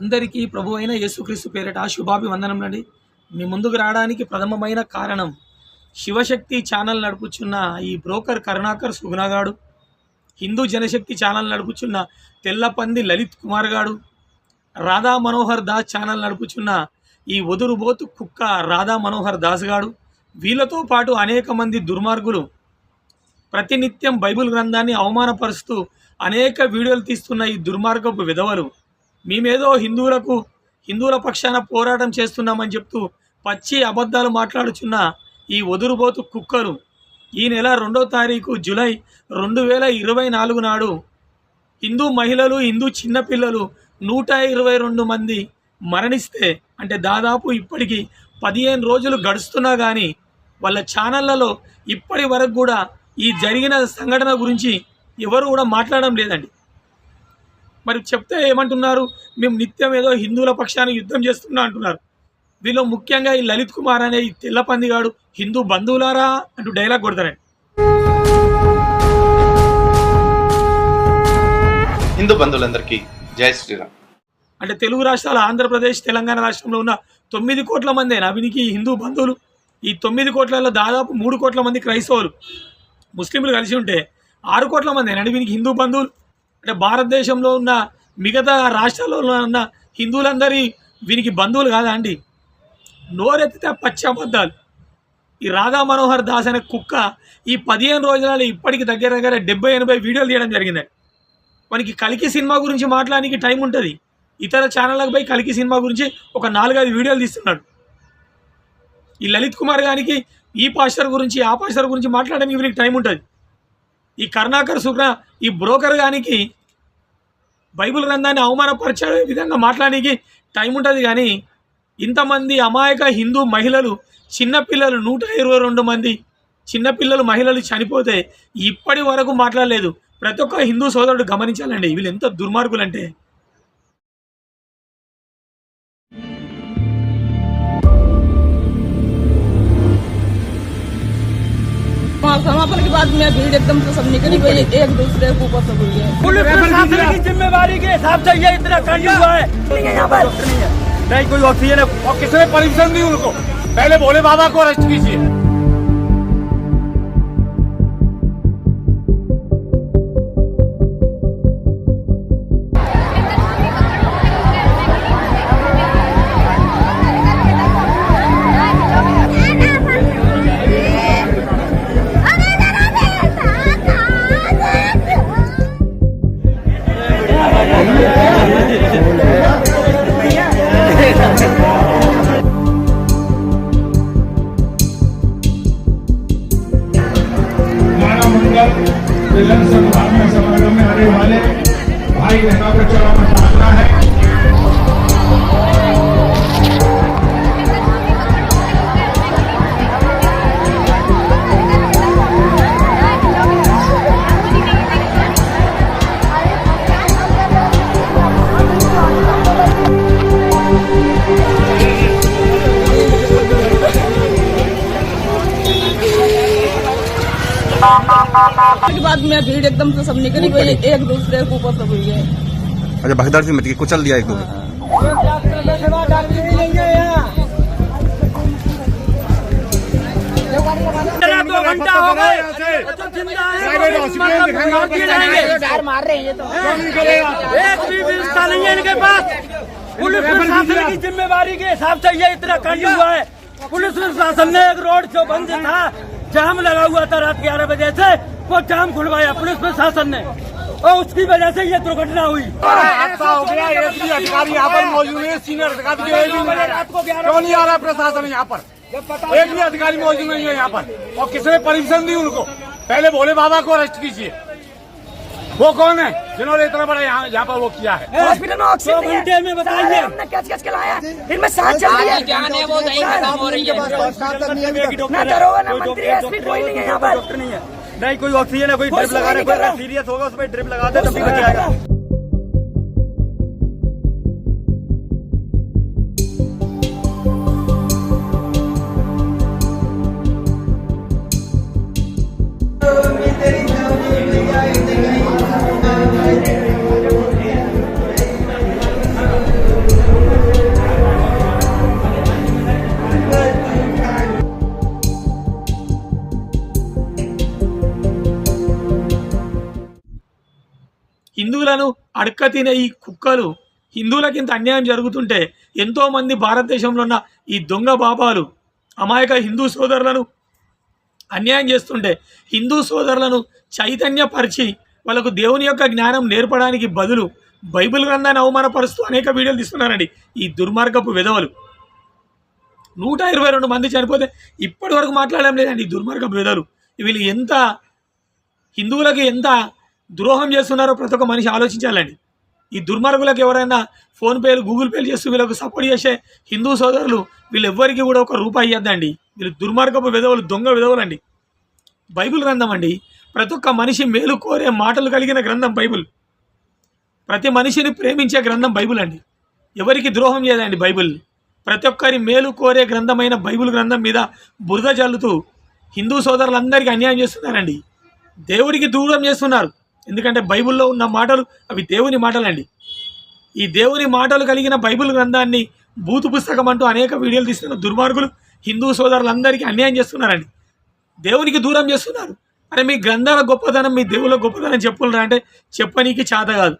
అందరికీ ప్రభు అయిన యేసుక్రీస్తు పేరిట శుభాభివందనములండి. మీ ముందుకు రావడానికి ప్రథమమైన కారణం శివశక్తి ఛానల్ నడుపుచున్న ఈ బ్రోకర్ కరుణాకర్ సుగుణగాడు హిందూ జనశక్తి ఛానల్ నడుపుచున్న తెల్లపంది లలిత్ కుమార్ గాడు రాధా మనోహర్ దాస్ ఛానల్ నడుపుచున్న ఈ ఒదురుబోతు కుక్క రాధా మనోహర్ దాస్ గాడు వీళ్ళతో పాటు అనేక మంది దుర్మార్గులు ప్రతినిత్యం బైబిల్ గ్రంథాన్ని అవమానపరుస్తూ అనేక వీడియోలు తీస్తున్న ఈ దుర్మార్గపు విధవలు. మేమేదో హిందువులకు హిందువుల పక్షాన పోరాటం చేస్తున్నామని చెప్తూ పచ్చి అబద్ధాలు మాట్లాడుచున్న ఈ ఒదురుబోతు కుక్కలు ఈ నెల రెండో తారీఖు జూలై రెండు వేల ఇరవై నాలుగు నాడు హిందూ మహిళలు హిందూ చిన్నపిల్లలు నూట ఇరవై రెండు మంది మరణిస్తే అంటే దాదాపు ఇప్పటికి పదిహేను రోజులు గడుస్తున్నా కానీ వాళ్ళ ఛానళ్ళలో ఇప్పటి వరకు కూడా ఈ జరిగిన సంఘటన గురించి ఎవరు కూడా మాట్లాడడం లేదండి. మరి చెప్తే ఏమంటున్నారు? మేము నిత్యం ఏదో హిందువుల పక్షాన యుద్ధం చేస్తున్నా అంటున్నారు. వీళ్ళు ముఖ్యంగా ఈ లలిత్ కుమార్ అనే ఈ తెల్ల పందిగాడు హిందూ బంధువులారా అంటూ డైలాగ్ కొడతారండి. హిందూ బంధువులందరికీ జై శ్రీరామ్. అంటే తెలుగు రాష్ట్రాలు ఆంధ్రప్రదేశ్ తెలంగాణ రాష్ట్రంలో ఉన్న తొమ్మిది కోట్ల మంది నవినికి హిందూ బంధువులు. ఈ తొమ్మిది కోట్లలో దాదాపు మూడు కోట్ల మంది క్రైస్తవులు. ముస్లింలు కలిసి ఉంటే ఆరు కోట్ల మంది నడివినికి హిందూ బంధువులు. అంటే భారతదేశంలో ఉన్న మిగతా రాష్ట్రాల్లో ఉన్న హిందువులందరి వీనికి బంధువులు కాదా అండి? నోరెత్తితే పచ్చి అబద్ధాలు. ఈ రాధా మనోహర్ దాస్ అనే కుక్క ఈ పదిహేను రోజులలో ఇప్పటికి దగ్గర దగ్గర డెబ్బై ఎనభై వీడియోలు తీయడం జరిగింది. మనకి కలికి సినిమా గురించి మాట్లాడడానికి టైం ఉంటుంది. ఇతర ఛానళ్ళకు పోయి కలికి సినిమా గురించి ఒక నాలుగైదు వీడియోలు తీస్తున్నాడు. ఈ లలిత్ కుమార్ గారికి ఈ పాస్టర్ గురించి ఆ పాస్టర్ గురించి మాట్లాడడానికి వీరికి టైం ఉంటుంది. ఈ కర్ణాకర్ శుక్ర ఈ బ్రోకర్ గానికి బైబిల్ గ్రంథాన్ని అవమానపరిచే విధంగా మాట్లాడానికి టైం ఉంటుంది కానీ ఇంతమంది అమాయక హిందూ మహిళలు చిన్నపిల్లలు నూట ఇరవై రెండు మంది చిన్నపిల్లలు మహిళలు చనిపోతే ఇప్పటి వరకు మాట్లాడలేదు. ప్రతి ఒక్క హిందూ సోదరుడు గమనించాలండి వీళ్ళు ఎంత దుర్మార్గులంటే. समापन के बाद में भीड़ एकदम से सब निकली गई एक दूसरे के ऊपर सब हुई है पुलिस प्रशासन की जिम्मेवारी के हिसाब से ये इतना कांड हुआ है। यहाँ पर। नहीं कोई ऑक्सीजन है। और किसने परमिशन दी उनको? पहले भोले बाबा को अरेस्ट कीजिए। मिलन संभावना समागम में आने वाले भाई बहनों को चलाना बाद में भीड़ एकदम से सब निकली गई एक दूसरे के ऊपर सब हुई है। अच्छा भगदड़ से मत के कुचल दिया एक दो। दो घंटा हो गए। है। जाएँगे। मार रहे हैं ये तो। एक भी व्यवस्था नहीं है इनके पास। पुलिस प्रशासन की जिम्मेवारी के हिसाब से ये इतना कांड हुआ है। पुलिस प्रशासन ने एक रोड जो बंद था जाम लगा हुआ था रात ग्यारह बजे से वो जाम खुलवाया पुलिस प्रशासन ने। और उसकी वजह से ये दुर्घटना हुई। हादसा हो गया भी अधिकारी यहाँ पर मौजूद है सीनियर अधिकारी। क्यों नहीं आ रहा प्रशासन यहाँ पर? एक भी अधिकारी मौजूद नहीं है यहाँ पर। और किसने परमिशन दी उनको? पहले भोले बाबा को अरेस्ट कीजिए। वो कौन है जिन्होंने इतना बड़ा यहाँ यहाँ पर वो किया है? हॉस्पिटल में ऑक्सीजन नहीं घंटे में है बताइए। हमने कैच कैच के लाया इनमें सांस चल रही है जान है वो नहीं खत्म हो रही है। ना दरोगा ना मंत्री एसपी कोई नहीं है यहाँ पर। डॉक्टर नहीं है। नहीं कोई ऑक्सीजन है कोई ड्रिप लगा रहे है कोई सीरियस होगा उसमें ड्रिप लगा दे तभी बच जाएगा। హిందువులను అడక తినే ఈ కుక్కలు. హిందువులకి ఇంత అన్యాయం జరుగుతుంటే ఎంతోమంది భారతదేశంలో ఉన్న ఈ దొంగ బాబాలు అమాయక హిందూ సోదరులను అన్యాయం చేస్తుంటే హిందూ సోదరులను చైతన్యపరిచి వాళ్ళకు దేవుని యొక్క జ్ఞానం నేర్పడానికి బదులు బైబిల్ గ్రంథాన్ని అవమానపరుస్తూ అనేక వీడియోలు తీస్తున్నారండి ఈ దుర్మార్గపు విధవలు. నూట ఇరవై రెండు మంది చనిపోతే ఇప్పటి వరకు మాట్లాడడం లేదండి ఈ దుర్మార్గపు విధవలు. వీళ్ళు ఎంత హిందువులకు ఎంత ద్రోహం చేస్తున్నారో ప్రతి ఒక్క మనిషి ఆలోచించాలండి. ఈ దుర్మార్గులకు ఎవరైనా ఫోన్పేలు గూగుల్ పేలు చేస్తూ వీళ్ళకు సపోర్ట్ చేసే హిందూ సోదరులు వీళ్ళెవ్వరికి కూడా ఒక రూపాయి ఇవ్వద్దండి. వీళ్ళు దుర్మార్గపు విధవులు దొంగ విధవులండి. బైబిల్ గ్రంథం అండి ప్రతి ఒక్క మనిషి మేలు కోరే మాటలు కలిగిన గ్రంథం బైబిల్. ప్రతి మనిషిని ప్రేమించే గ్రంథం బైబిల్ అండి. ఎవరికి ద్రోహం చేయదండి బైబిల్. ప్రతి ఒక్కరి మేలు కోరే గ్రంథమైన బైబిల్ గ్రంథం మీద బురద చల్లుతూ హిందూ సోదరులందరికీ అన్యాయం చేస్తున్నారండి. దేవుడికి దూరం చేస్తున్నారు. ఎందుకంటే బైబిల్లో ఉన్న మాటలు అవి దేవుని మాటలండి. ఈ దేవుని మాటలు కలిగిన బైబిల్ గ్రంథాన్ని బూతు పుస్తకం అంటూ అనేక వీడియోలు తీస్తున్న దుర్మార్గులు హిందూ సోదరులందరికీ అన్యాయం చేస్తున్నారండి. దేవునికి దూరం చేస్తున్నారు. అరే మీ గ్రంథాల గొప్పతనం మీ దేవుల గొప్పతనం చెప్పులరా అంటే చెప్పనీకి చేత కాదు.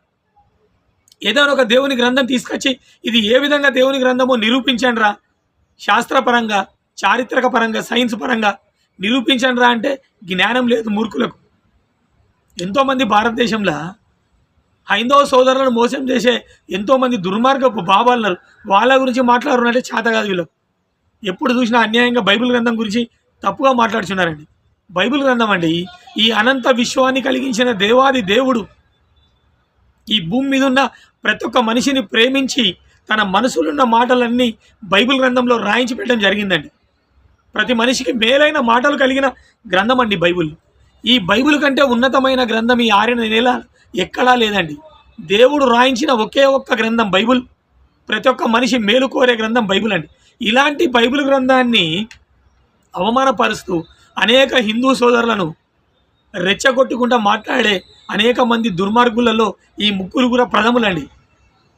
ఏదైనా ఒక దేవుని గ్రంథం తీసుకొచ్చి ఇది ఏ విధంగా దేవుని గ్రంథమో నిరూపించండి రా శాస్త్రపరంగా చారిత్రక పరంగా సైన్స్ పరంగా నిరూపించండి రా అంటే జ్ఞానం లేదు మూర్ఖులకు. ఎంతోమంది భారతదేశంలో హైందవ సోదరులను మోసం చేసే ఎంతోమంది దుర్మార్గపు బాబాలు ఉన్నారు వాళ్ళ గురించి మాట్లాడునంటే చేత కాదు వీళ్ళకు. ఎప్పుడు చూసినా అన్యాయంగా బైబిల్ గ్రంథం గురించి తప్పుగా మాట్లాడుచున్నారండి. బైబిల్ గ్రంథం అండి ఈ అనంత విశ్వాన్ని కలిగించిన దేవాది దేవుడు ఈ భూమి మీద ఉన్న ప్రతి ఒక్క మనిషిని ప్రేమించి తన మనసులున్న మాటలన్నీ బైబిల్ గ్రంథంలో రాయించి పెట్టడం జరిగిందండి. ప్రతి మనిషికి మేలైన మాటలు కలిగిన గ్రంథం అండి బైబిల్. ఈ బైబిల్ కంటే ఉన్నతమైన గ్రంథం ఈ ఆరిన నెల ఎక్కడా లేదండి. దేవుడు రాయించిన ఒకే ఒక్క గ్రంథం బైబిల్. ప్రతి ఒక్క మనిషి మేలు కోరే గ్రంథం బైబిల్ అండి. ఇలాంటి బైబిల్ గ్రంథాన్ని అవమానపరుస్తూ అనేక హిందూ సోదరులను రెచ్చగొట్టుకుంటూ మాట్లాడే అనేక మంది దుర్మార్గులలో ఈ ముగ్గురు కూడా ప్రథములండి.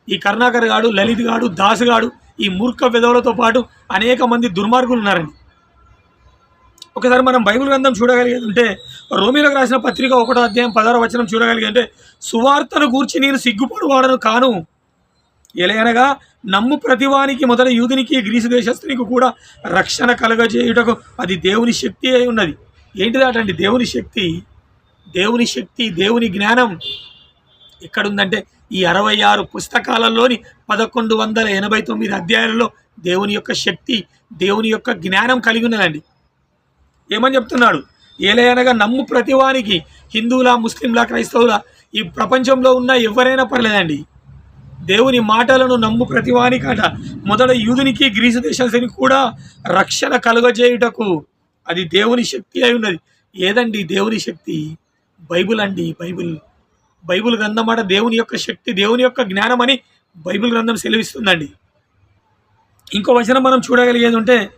ఈ కరుణాకర్ గాడు లలిత్ గాడు దాస్ గాడు ఈ మూర్ఖ విధవులతో పాటు అనేక మంది దుర్మార్గులు ఉన్నారండి. ఒకసారి మనం బైబిల్ గ్రంథం చూడగలిగేది ఉంటే రోమిలకు రాసిన పత్రిక ఒకటో అధ్యాయం పదహారో వచనం చూడగలిగే అంటే సువార్తను గూర్చి నేను సిగ్గుపడువాడను కాను. ఎలయనగా నమ్ము ప్రతివానికి మొదట యూదునికి గ్రీసు దేశస్తునికి కూడా రక్షణ కలగజేయుటకు అది దేవుని శక్తి అయి ఉన్నది. ఏంటిదాటండి దేవుని శక్తి? దేవుని శక్తి దేవుని జ్ఞానం. ఎక్కడుందంటే ఈ అరవై ఆరు పుస్తకాలలోని పదకొండు వందల ఎనభై తొమ్మిది అధ్యాయాలలో దేవుని యొక్క శక్తి దేవుని యొక్క జ్ఞానం కలిగి ఉన్నదండి. ఏమని చెప్తున్నాడు? ఏలయనగా నమ్ము ప్రతివానికి హిందువులా ముస్లింలా క్రైస్తవులా ఈ ప్రపంచంలో ఉన్న ఎవరైనా పర్లేదండి. దేవుని మాటలను నమ్ము ప్రతివానికట మొదట యూదునికి గ్రీసు దేశానికి కూడా రక్షణ కలుగజేయుటకు అది దేవుని శక్తి అయి ఉన్నది. ఏదండి దేవుని శక్తి? బైబుల్ అండి బైబిల్. బైబిల్ గ్రంథం దేవుని యొక్క శక్తి దేవుని యొక్క జ్ఞానం అని బైబిల్ గ్రంథం సెలవిస్తుందండి. ఇంకో వచనం మనం చూడగలిగేది ఉంటే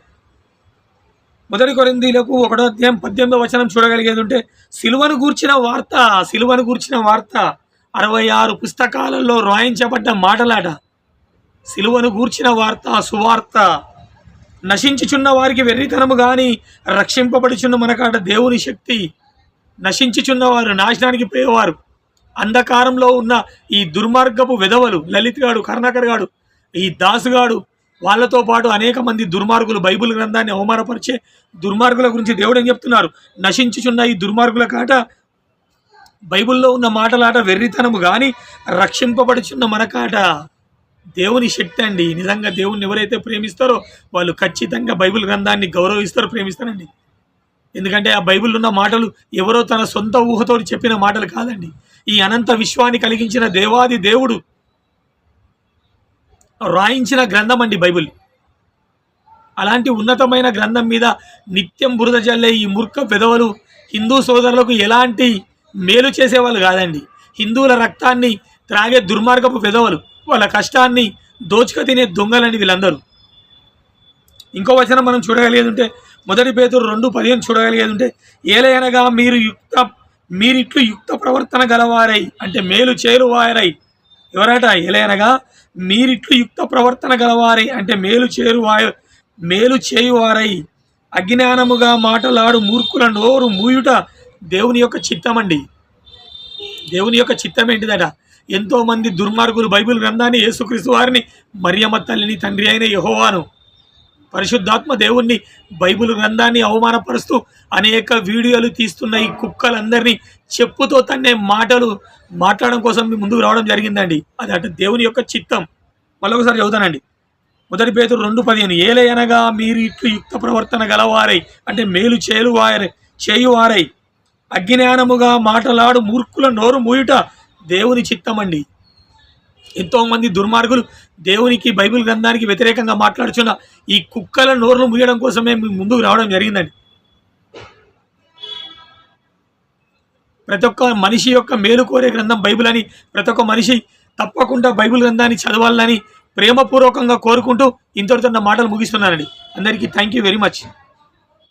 మొదటి కొరిందీలకు ఒకటో అధ్యాయం పద్దెనిమిదో వచనం చూడగలిగేది ఉంటే సిలువను గూర్చిన వార్త సిలువను గూర్చిన వార్త అరవై ఆరు పుస్తకాలలో రాయించబడ్డ మాటలాట. సిలువను గూర్చిన వార్త సువార్త. నశించుచున్న వారికి వెర్రితనము కానీ రక్షింపబడుచున్న మనకాట దేవుని శక్తి. నశించుచున్నవారు నాశనానికి పోయేవారు. అంధకారంలో ఉన్న ఈ దుర్మార్గపు విధవలు లలిత్ గాడు కర్ణాకర్ గాడు ఈ దాసుగాడు వాళ్ళతో పాటు అనేక మంది దుర్మార్గులు బైబిల్ గ్రంథాన్ని అవమానపరిచే దుర్మార్గుల గురించి దేవుడు ఏం చెప్తున్నారు? నశించుచున్న ఈ దుర్మార్గుల కాట బైబిల్లో ఉన్న మాటలాట వెర్రితనము కానీ రక్షింపబడుచున్న మనకాట దేవుని శక్తి అండి. నిజంగా దేవుణ్ణి ఎవరైతే ప్రేమిస్తారో వాళ్ళు ఖచ్చితంగా బైబిల్ గ్రంథాన్ని గౌరవిస్తారో ప్రేమిస్తారండి. ఎందుకంటే ఆ బైబిల్ ఉన్న మాటలు ఎవరో తన సొంత ఊహతో చెప్పిన మాటలు కాదండి. ఈ అనంత విశ్వాన్ని కలిగించిన దేవాది దేవుడు రాయించిన గ్రంథం అండి బైబిల్. అలాంటి ఉన్నతమైన గ్రంథం మీద నిత్యం బురద చల్లే ఈ మూర్ఖ పెదవులు హిందూ సోదరులకు ఎలాంటి మేలు చేసేవాళ్ళు కాదండి. హిందువుల రక్తాన్ని త్రాగే దుర్మార్గపు పెదవులు వాళ్ళ కష్టాన్ని దోచుక తినే దొంగలండి వీళ్ళందరూ. ఇంకో వచనం మనం చూడగలిగేది ఉంటే మొదటి పేతురు రెండు పదిహేను చూడగలిగేది ఉంటే ఏలయనగా మీరు యుక్త మీరిట్లు యుక్త ప్రవర్తన గలవారై అంటే మేలు చేరువారై ఎవరట? ఎలయనగా మీరిట్లు యుక్త ప్రవర్తన గలవారై అంటే మేలు చేరువాయ మేలు చేయువారై అజ్ఞానముగా మాటలాడు మూర్ఖుల నోరు మూయుట దేవుని యొక్క చిత్తమండి. దేవుని యొక్క చిత్తం ఏంటిదట ఎంతోమంది దుర్మార్గులు బైబిల్ గ్రంథాన్ని యేసుక్రీస్తు వారిని మరియమ్మ తల్లిని తండ్రి అయిన యహోవాను. పరిశుద్ధాత్మ దేవుణ్ణి బైబిల్ గ్రంథాన్ని అవమానపరుస్తూ అనేక వీడియోలు తీస్తున్న ఈ కుక్కలందరినీ చెప్పుతో తన్నే మాటలు మాట్లాడడం కోసం మీ ముందుకు రావడం జరిగిందండి. అది అటు దేవుని యొక్క చిత్తం. మళ్ళొకసారి చదువుతానండి. మొదటి పేతురు రెండు పదిహేను ఏలయనగా మీరు ఇట్లు యుక్త ప్రవర్తన గలవారై అంటే మేలు చేయువారై చేయువారై. అజ్ఞానముగా మాటలాడు మూర్ఖుల నోరు మూయుట దేవుని చిత్తమండి. ఎంతో మంది దుర్మార్గులు దేవునికి బైబిల్ గ్రంథానికి వ్యతిరేకంగా మాట్లాడుచున్న ఈ కుక్కల నోర్లు ముయ్యడం కోసమే ముందుకు రావడం జరిగిందండి. ప్రతి ఒక్క మనిషి యొక్క మేలు కోరే గ్రంథం బైబిల్ అని ప్రతి ఒక్క మనిషి తప్పకుండా బైబిల్ గ్రంథాన్ని చదవాలని ప్రేమపూర్వకంగా కోరుకుంటూ ఇంతటితో నా మాటలు ముగిస్తున్నానండి. అందరికీ థ్యాంక్ యూ వెరీ మచ్